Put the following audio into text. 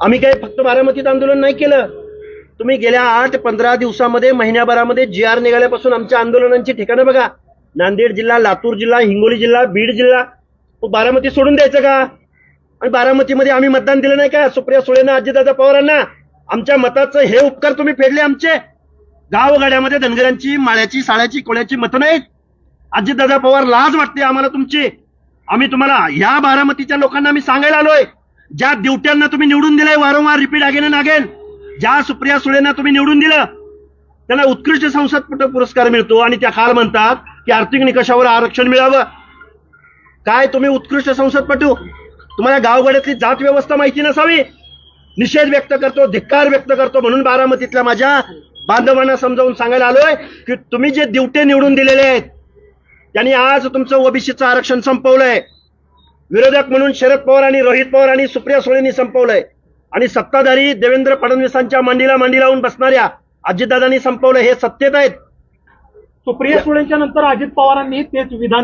आम्ही काही फक्त बारामतीत आंदोलन नाही केलं. तुम्ही गेल्या आठ पंधरा दिवसामध्ये महिन्याभरामध्ये जी आर निघाल्यापासून आमच्या आंदोलनांची ठिकाणं बघा. नांदेड जिल्हा लातूर जिल्हा हिंगोली जिल्हा बीड जिल्हा. बारामती सोडून द्यायचं का? आणि बारामतीमध्ये आम्ही मतदान दिलं नाही का? सुप्रिया सुळेना अजितदादा पवारांना? आमच्या मताचं हे उपकार तुम्ही फेडले आमचे. गावगाड्यामध्ये धनगरांची माळ्याची साळ्याची कोळ्याची मतं नाहीत. अजितदादा पवार लाज वाटते आम्हाला तुमची. आम्ही तुम्हाला या बारामतीच्या लोकांना आम्ही सांगायला आलोय. ज्या दिवट्यांना तुम्ही निवडून दिलंय वारंवार रिपीट अगेन अगेन ज्या सुप्रिया सुळेंना तुम्ही निवडून दिलं त्यांना उत्कृष्ट संसदपट पुरस्कार मिळतो आणि त्या काल म्हणतात की आर्थिक निकषावर आरक्षण मिळावं. काय तुम्ही उत्कृष्ट संसदपटू? तुम्हाला गावगाड्यातली जात व्यवस्था माहिती नसावी? निषेध व्यक्त करतो धिक्कार व्यक्त करतो म्हणून बारामतीतल्या माझ्या बांधवांना समजावून सांगायला आलोय की तुम्ही जे दिवटे निवडून दिलेले आहेत त्यांनी आज तुमचं ओबीसीचं आरक्षण संपवलंय. विरोधक म्हणून शरद पवार आणि रोहित पवार आणि सुप्रिया सुळेंनी संपवलंय. आणि सत्ताधारी देवेंद्र फडणवीसांच्या मांडीला मांडी लावून बसणाऱ्या अजितदादांनी संपवलं हे सत्तेत आहेत. सुप्रिया सुळेंच्या नंतर अजित पवारांनी तेच विधान